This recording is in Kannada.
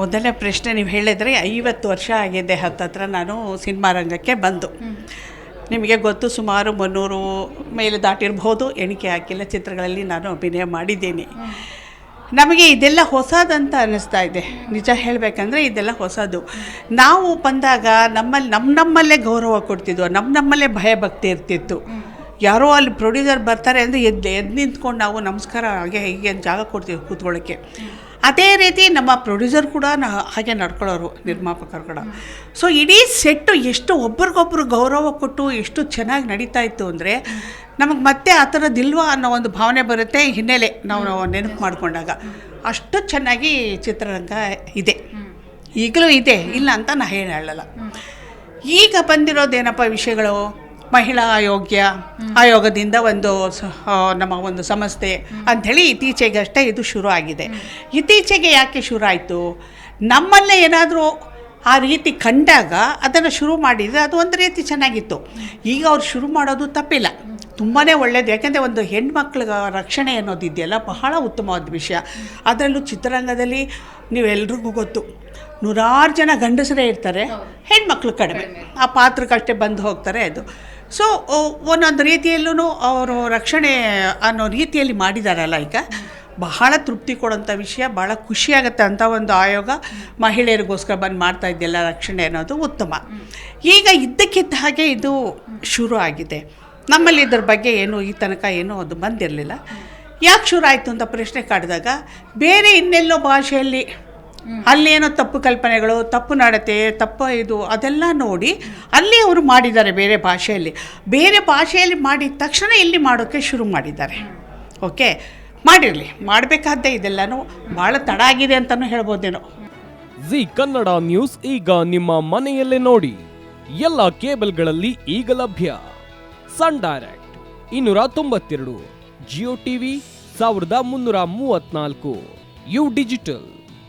ಮೊದಲನೇ ಪ್ರಶ್ನೆ ನೀವು ಹೇಳಿದರೆ ಐವತ್ತು ವರ್ಷ ಆಗಿದೆ ಹತ್ತತ್ರ ನಾನು ಸಿನಿಮಾ ರಂಗಕ್ಕೆ ಬಂದು. ನಿಮಗೆ ಗೊತ್ತು ಸುಮಾರು ಮುನ್ನೂರು ಮೇಲೆ ದಾಟಿರ್ಬೋದು ಎಣಿಕೆ ಹಾಕಿಲ್ಲ ಚಿತ್ರಗಳಲ್ಲಿ ನಾನು ಅಭಿನಯ ಮಾಡಿದ್ದೀನಿ. ನಮಗೆ ಇದೆಲ್ಲ ಹೊಸದಂತ ಅನ್ನಿಸ್ತಾ ಇದೆ. ನಿಜ ಹೇಳಬೇಕಂದ್ರೆ ಇದೆಲ್ಲ ಹೊಸದು. ನಾವು ಬಂದಾಗ ನಮ್ಮಲ್ಲಿ ನಮ್ಮ ನಮ್ಮಲ್ಲೇ ಗೌರವ ಕೊಡ್ತಿದ್ವು ನಮ್ಮ ನಮ್ಮಲ್ಲೇ ಭಯ ಭಕ್ತಿ ಇರ್ತಿತ್ತು. ಯಾರೋ ಅಲ್ಲಿ ಪ್ರೊಡ್ಯೂಸರ್ ಬರ್ತಾರೆ ಅಂದರೆ ಎದ್ದು ಎದ್ದು ನಿಂತ್ಕೊಂಡು ನಾವು ನಮಸ್ಕಾರ ಹಾಗೆ ಹೀಗೆ ಜಾಗ ಕೊಡ್ತೀವಿ ಕೂತ್ಕೊಳ್ಳೋಕ್ಕೆ. ಅದೇ ರೀತಿ ನಮ್ಮ ಪ್ರೊಡ್ಯೂಸರ್ ಕೂಡ ಹಾಗೆ ನಡ್ಕೊಳ್ಳೋರು, ನಿರ್ಮಾಪಕರು ಕೂಡ. ಸೊ ಇಡೀ ಸೆಟ್ಟು ಎಷ್ಟು ಒಬ್ರಿಗೊಬ್ರು ಗೌರವ ಕೊಟ್ಟು ಎಷ್ಟು ಚೆನ್ನಾಗಿ ನಡೀತಾ ಇತ್ತು ಅಂದರೆ, ನಮಗೆ ಮತ್ತೆ ಆ ಥರದಿಲ್ವಾ ಅನ್ನೋ ಒಂದು ಭಾವನೆ ಬರುತ್ತೆ ಹಿನ್ನೆಲೆ ನಾವು ನಾವು ನೆನಪು ಮಾಡಿಕೊಂಡಾಗ. ಅಷ್ಟು ಚೆನ್ನಾಗಿ ಚಿತ್ರರಂಗ ಇದೆ. ಈಗಲೂ ಇದೆ, ಇಲ್ಲ ಅಂತ ನಾ ಹೇಳಲ್ಲ. ಈಗ ಬಂದಿರೋದೇನಪ್ಪ ವಿಷಯಗಳು? ಮಹಿಳಾ ಆಯೋಗ್ಯ ಆಯೋಗದಿಂದ ಒಂದು ನಮ್ಮ ಒಂದು ಸಂಸ್ಥೆ ಅಂಥೇಳಿ ಇತ್ತೀಚೆಗಷ್ಟೇ ಇದು ಶುರು ಆಗಿದೆ ಇತ್ತೀಚೆಗೆ ಯಾಕೆ ಶುರು ಆಯಿತು ನಮ್ಮಲ್ಲೇ ಏನಾದರೂ ಆ ರೀತಿ ಕಂಡಾಗ ಅದನ್ನು ಶುರು ಮಾಡಿದರೆ ಅದು ಒಂದು ರೀತಿ ಚೆನ್ನಾಗಿತ್ತು. ಈಗ ಅವ್ರು ಶುರು ಮಾಡೋದು ತಪ್ಪಿಲ್ಲ. ತುಂಬಾ ಒಳ್ಳೆಯದು ಯಾಕೆಂದರೆ ಒಂದು ಹೆಣ್ಮಕ್ಳ ರಕ್ಷಣೆ ಅನ್ನೋದಿದೆಯಲ್ಲ ಬಹಳ ಉತ್ತಮವಾದ ವಿಷಯ. ಅದರಲ್ಲೂ ಚಿತ್ರರಂಗದಲ್ಲಿ ನೀವೆಲ್ರಿಗೂ ಗೊತ್ತು ನೂರಾರು ಜನ ಗಂಡಸರೇ ಇರ್ತಾರೆ ಹೆಣ್ಮಕ್ಳು ಕಡಿಮೆ. ಆ ಪಾತ್ರಕ್ಕಷ್ಟೇ ಬಂದು ಹೋಗ್ತಾರೆ ಅದು. ಸೊ ಒಂದೊಂದು ರೀತಿಯಲ್ಲೂ ಅವರು ರಕ್ಷಣೆ ಅನ್ನೋ ರೀತಿಯಲ್ಲಿ ಮಾಡಿದಾರಲ್ಲ ಈಗ. ಬಹಳ ತೃಪ್ತಿ ಕೊಡೋಂಥ ವಿಷಯ ಭಾಳ ಖುಷಿಯಾಗುತ್ತೆ ಅಂತ ಒಂದು ಆಯೋಗ ಮಹಿಳೆಯರಿಗೋಸ್ಕರ ಬಂದು ಮಾಡ್ತಾ ಇದೆಯಲ್ಲ ರಕ್ಷಣೆ ಅನ್ನೋದು ಉತ್ತಮ. ಈಗ ಇದ್ದಕ್ಕಿದ್ದ ಹಾಗೆ ಇದು ಶುರು ಆಗಿದೆ. ನಮ್ಮಲ್ಲಿ ಇದ್ರ ಬಗ್ಗೆ ಏನು ಈ ತನಕ ಏನು ಅದು ಬಂದಿರಲಿಲ್ಲ. ಯಾಕೆ ಶುರು ಆಯಿತು ಅಂತ ಪ್ರಶ್ನೆ ಕಾಡಿದಾಗ, ಬೇರೆ ಇನ್ನೆಲ್ಲೋ ಭಾಷೆಯಲ್ಲಿ ಅಲ್ಲೇನೋ ತಪ್ಪು ಕಲ್ಪನೆಗಳು ತಪ್ಪು ನಡತೆ ತಪ್ಪು ಇದು ಅದೆಲ್ಲ ನೋಡಿ ಅಲ್ಲಿ ಅವರು ಮಾಡಿದ್ದಾರೆ ಬೇರೆ ಭಾಷೆಯಲ್ಲಿ. ಬೇರೆ ಭಾಷೆಯಲ್ಲಿ ಮಾಡಿದ ತಕ್ಷಣ ಇಲ್ಲಿ ಮಾಡೋಕ್ಕೆ ಶುರು ಮಾಡಿದ್ದಾರೆ. ಓಕೆ? ಮಾಡಿರಲಿ. ಮಾಡಬೇಕಾದ್ದೇ ಇದೆಲ್ಲನೂ ಭಾಳ ತಡ ಆಗಿದೆ ಅಂತಲೂ ಹೇಳ್ಬೋದೇನೋ. ಜಿ ಕನ್ನಡ ನ್ಯೂಸ್ ಈಗ ನಿಮ್ಮ ಮನೆಯಲ್ಲೇ ನೋಡಿ. ಎಲ್ಲ ಕೇಬಲ್ಗಳಲ್ಲಿ ಈಗ ಲಭ್ಯ. ಸನ್ ಡೈರೆಕ್ಟ್ ಇನ್ನೂರ ತೊಂಬತ್ತೆರಡು ಜಿಯೋ ಟಿವಿ ಸಾವಿರದ ಮುನ್ನೂರ ಮೂವತ್ನಾಲ್ಕು ಯು ಡಿಜಿಟಲ್.